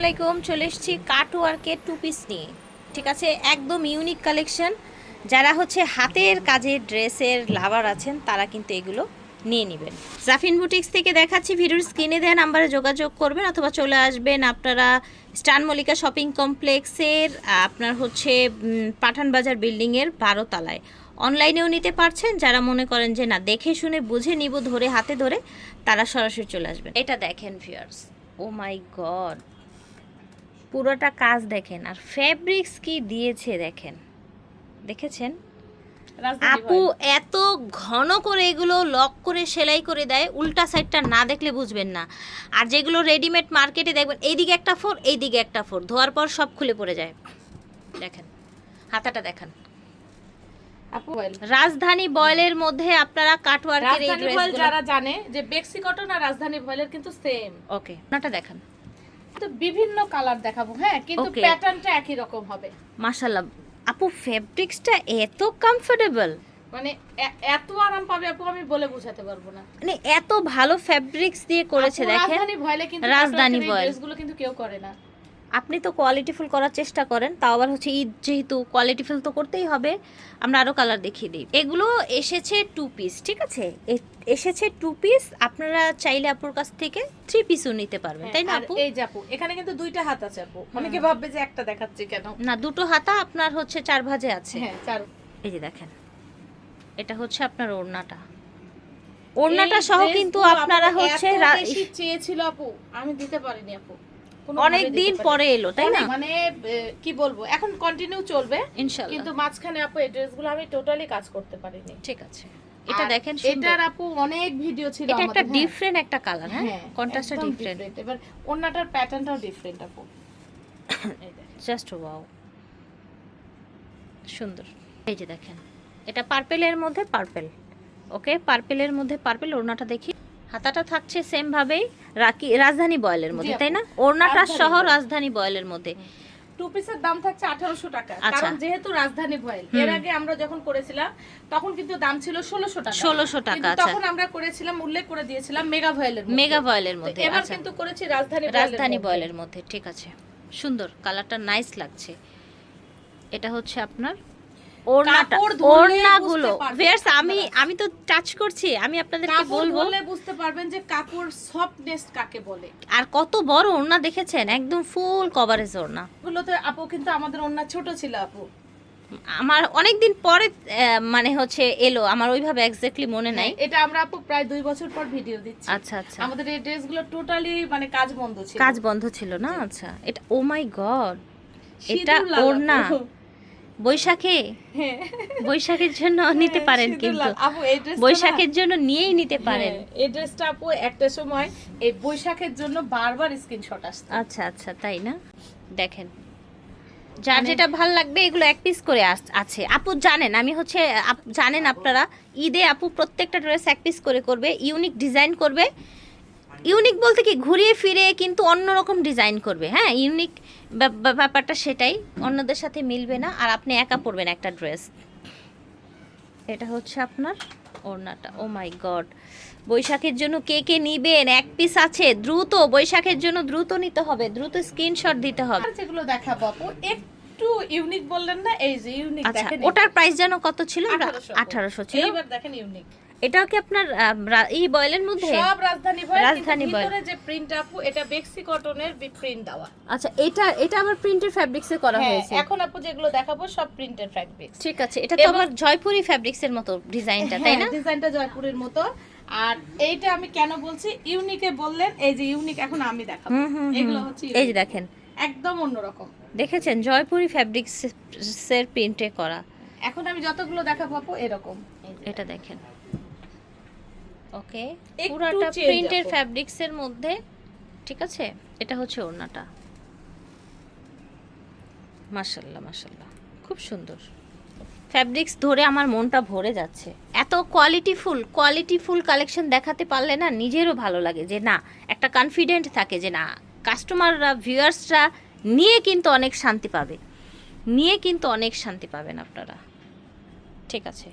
আসসালামাইকুম চলে এসেছি কাটওয়ার্কের টু পিস নিয়ে। ঠিক আছে? একদম ইউনিক কালেকশন যারা হচ্ছে হাতের কাজের ড্রেসের লাভার আছেন, তারা কিন্তু এগুলো নিয়ে নেবেন। জাফিন বুটিক্স থেকে দেখাচ্ছি, ভিডিওর স্ক্রিনে দেওয়া নাম্বারে যোগাযোগ করবেন অথবা চলে আসবেন আপনারা স্টান মল্লিকা শপিং কমপ্লেক্সের আপনার হচ্ছে পাঠান বাজার বিল্ডিংয়ের বারো তলায় অনলাইনেও নিতে পারছেন, যারা মনে করেন যে না, দেখে শুনে, বুঝে নিব, ধরে হাতে ধরে, তারা সরাসরি চলে আসবেন। এটা দেখেন ভিউয়ার্স ও মাই গড পুরোটা কাজ দেখেন আর ফেব্রিক্স কি দিয়েছে দেখেন। দেখেছেন? আপু এত ঘন করে এগুলো লক করে সেলাই করে দেয় উল্টা সাইডটা না দেখলে বুঝবেন না। আর যেগুলো রেডিমেড মার্কেটে দেখবেন এইদিকে একটা ফোর এইদিকে একটা ফোর ধোয়ার পর সব খুলে পড়ে যায়। দেখেন হাতাটা দেখান। রাজধানী বয়েলের মধ্যে আপনারা কাটওয়ার্কের এই ড্রেসগুলো যারা জানে যে বেক্সি কটন আর রাজধানী ভয়েলের কিন্তু সেম ওকে ওনাটা দেখান। তো বিভিন্ন কালার দেখাবো হ্যাঁ? কিন্তু প্যাটার্নটা একই রকম হবে। মাশাআল্লাহ। আপু ফেব্রিক্সটা এত কমফোর্টেবল মানে এত আরাম পাবে আপু আমি বলে বোঝাতে পারব না। মানে এত ভালো ফেব্রিক্স দিয়ে করেছে দেখেন? রাজধানী ভয়েলে কিন্তু রাজধানী ভয়। এগুলো ভয়েল। ড্রেসগুলো কিন্তু কেউ করে না। আপনি তো কোয়ালিটিফুল করার চেষ্টা করেন তাও আবার হচ্ছে ঈদ যেহেতু কোয়ালিটিফুল তো করতেই হবে আমরা আরও কালার দেখিয়ে দিই। এগুলো এসেছে টু পিস ঠিক আছে? এসেছে টু পিস আপনারা চাইলে আপুর কাছ থেকে থ্রি পিসও নিতে পারবেন তাই না আপু? এই যে আপু এখানে কিন্তু দুইটা হাত আছে আপু অনেকে ভাববে যে একটা দেখাচ্ছি কেন? না দুটো হাতা আপনার হচ্ছে চার ভাজে আছে। হ্যাঁ চার। এই যে দেখেন এটা হচ্ছে আপনার ওড়নাটা। ওড়নাটা সহ কিন্তু আপনারা হচ্ছে চেয়েছিল আপু আমি দিতে পারিনি আপু। অনেক দিন পরে। এলো তাই না? মানে কি বলব এখন কন্টিনিউ চলবে ইনশাল্লাহ। কিন্তু মাঝখানে আপু এই ড্রেসগুলো আমি টোটালি কাজ করতে পারিনি। ঠিক আছে। এটা দেখেন এটার আপু অনেক ভিডিও ছিল এটা একটা আমাদের, হ্যাঁ। ডিফারেন্ট একটা কালার হ্যাঁ? হ্যাঁ কন্ট্রাস্টটা একদম ডিফারেন্ট এবার ওন্নাটার প্যাটার্নটাও ডিফারেন্ট আপু। এই দেখেন। জাস্ট ওয়াও সুন্দর। এই যে দেখেন এটা পার্পেলের মধ্যে পার্পেল ওকে পার্পেলের মধ্যে পার্পেল ওড়নাটা দেখি। হাতাটা থাকছে সেম ভাবেই রাকি রাজধানী বয়েলের মধ্যে তাই না? ওড়নাটা সহ রাজধানী বয়েলের মধ্যে। টু পিসের দাম থাকছে আঠারোশো টাকা। আচ্ছা। কারণ যেহেতু রাজধানী ভয়েল এর আগে আমরা যখন করেছিলাম তখন কিন্তু দাম ছিল ষোলোশো টাকা। 1600 টাকা, আচ্ছা। তখন আমরা করেছিলাম উল্লেখ করে দিয়েছিলাম মেগা ভয়েলের মেগা বয়েলের তো মধ্যে এবার আচ্ছা। কিন্তু করেছি রাজধানী রাজধানী। বয়েলের মধ্যে ঠিক আছে। সুন্দর কালারটা নাইস লাগছে। এটা হচ্ছে আপনার ওড়নাগুলো। ভিউয়ার্স আমি আমি তো টাচ করছি আমি আপনাদেরকে বলব। বুঝতে পারবেন যে কাপড় সফটনেস কাকে বলে। আর কত বড় ওড়না দেখেছেন? একদম ফুল কভারেজ ওড়না। গুলোতে আপু কিন্তু আমাদের অন্য ছোট ছিল আপু। আমার অনেক দিন পরে মানে হচ্ছে এলো। আমার ওইভাবে এক্স্যাক্টলি মনে নাই। এটা আমরা আপু প্রায় দুই বছর পর ভিডিও দিচ্ছি। আচ্ছা আচ্ছা। আমাদের এই ড্রেসগুলো টোটালি মানে কাজ বন্ধ ছিল। কাজ বন্ধ ছিল না? আচ্ছা। এটা ও মাই গড এটা ওড়না। বৈশাখে? হ্যাঁ। বৈশাখের জন্য নিতে পারেন কিন্তু। বৈশাখের জন্য নিয়েই নিতে পারেন। এই ড্রেসটা আপু একটা সময় এই বৈশাখের জন্য বারবার স্ক্রিনশট আসতো। আচ্ছা আচ্ছা তাই না? দেখেন। যার মানে- যেটা ভালো লাগবে এগুলো এক পিস করে আছে। আপু জানেন আমি হচ্ছে জানেন আপনারা ঈদে আপু প্রত্যেকটা ড্রেস এক পিস করে করবে ইউনিক ডিজাইন করবে। ইউনিক বলতে কি ঘুরিয়ে ফিরে কিন্তু অন্যরকম ডিজাইন করবে হ্যাঁ? ইউনিক ব্যাপারটা সেটাই অন্যদের সাথে মিলবে না আর আপনি একা পরবেন একটা ড্রেস। এটা হচ্ছে আপনার ওড়নাটা ও মাই গড। বৈশাখের জন্য কে কে নিবেন? এক পিস আছে দ্রুত বৈশাখের জন্য দ্রুত নিতে হবে দ্রুত স্ক্রিনশট দিতে হবে। যেগুলো দেখাবো আপু একটু ইউনিক বললেন না এই যে ইউনিক আচ্ছা দেখেন ওটার প্রাইস যেন কত ছিল? 1800 আঠারোশো ছিল। এইবার দেখেন ইউনিক। এটাও কি আপনার এই বয়েলের মধ্যে? সব রাজধানী ভয়েল রাজধানী। ভিতরে যে প্রিন্ট আপু এটা বেক্সি কটনের প্রিন্ট দেওয়া। আচ্ছা এটা এটা আবার প্রিন্টের ফ্যাব্রিক্সে করা হ্যাঁ হয়েছে। এখন আপু যেগুলো দেখাবো সব প্রিন্টের ফ্যাব্রিক্স ঠিক আছে এটা তো আবার জয়পুরি ফ্যাব্রিক্স এর মতো ডিজাইনটা তাই না? ডিজাইনটা জয়পুরের মতো। আর এইটা আমি কেন বলছি ইউনিকে বললেন এই যে ইউনিক এখন আমি দেখাবো। এগুলো হচ্ছে এই যে দেখেন। একদম অন্যরকম। দেখেছেন? জয়পুরি ফ্যাব্রিক্স এর প্রিন্টে করা। এখন আমি যতগুলো দেখাবো আপু এরকম। এটা দেখেন। ওকে পুরাটা প্রিন্টের আপু। ফ্যাব্রিক্স এর মধ্যে ঠিক আছে? এটা হচ্ছে ওড়নাটা। মাশাল্লাহ মাশাল্লাহ। খুব সুন্দর। ফ্যাব্রিক্স ধরে আমার মনটা ভরে যাচ্ছে। এত কোয়ালিটিফুল কোয়ালিটিফুল কালেকশন দেখাতে পারলে না নিজেরও ভালো লাগে যে না একটা কনফিডেন্ট থাকে যে না কাস্টমাররা ভিউয়ার্সরা নিয়ে কিন্তু অনেক শান্তি পাবে। নিয়ে কিন্তু অনেক শান্তি পাবেন আপনারা। ঠিক আছে?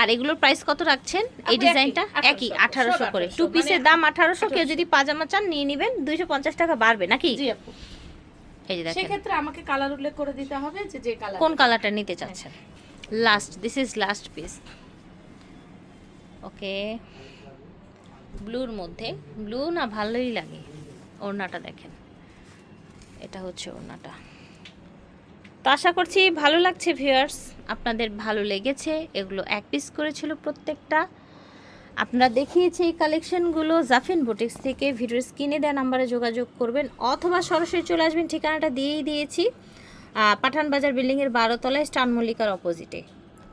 আর এগুলোর প্রাইস কত রাখছেন? এই ডিজাইনটা 1800 একই আঠারোশো করে। টু পিসের মানে দাম আঠারোশো কেউ যদি পাজামা চান নিয়ে নেবেন। দুইশো পঞ্চাশ টাকা বাড়বে নাকি? জি আপু। এই যে দেখেন। সেক্ষেত্রে আমাকে কালার উল্লেখ করে দিতে হবে যে যে কালার কোন কালারটা নিতে চাচ্ছেন? Last this is last piece okay ব্লুর মধ্যে ব্লু না ভালোই লাগে। ওড়নাটা দেখেন। এটা হচ্ছে ওড়নাটা। তো আশা করছি ভালো লাগছে ভিউয়ার্স আপনাদের ভালো লেগেছে, এগুলো এক পিস করেছিল প্রত্যেকটা। আপনারা দেখিয়েছি এই কালেকশনগুলো জাফিন বুটিক্স থেকে। ভিডিওর স্ক্রিনে দেওয়া নাম্বারে যোগাযোগ করবেন, অথবা সরাসরি চলে আসবেন, ঠিকানাটা দিয়েই দিয়েছি। পাঠানবাজার পাঠান বাজার বিল্ডিংয়ের বারোতলায় স্টান মল্লিকার অপোজিটে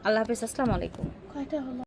আল্লাহ হাফিজ, আসসালামু আলাইকুম। কয়টা হলো?